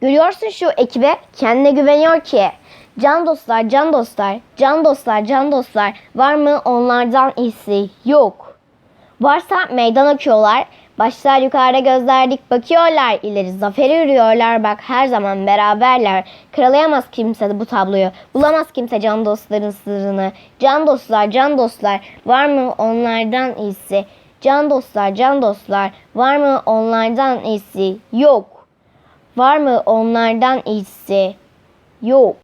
Görüyorsun şu ekibe kendine güveniyor ki. Can dostlar, can dostlar, can dostlar, can dostlar. Var mı onlardan iyisi? Yok. Varsa meydan okuyorlar. Başlar yukarıda gözler dik bakıyorlar. İleri zaferi yürüyorlar. Bak her zaman beraberler. Kıralayamaz kimse de bu tabloyu. Bulamaz kimse can dostların sırrını. Can dostlar, can dostlar. Var mı onlardan iyisi? Can dostlar, can dostlar. Var mı onlardan iyisi? Yok. Var mı onlardan iyisi? Yok.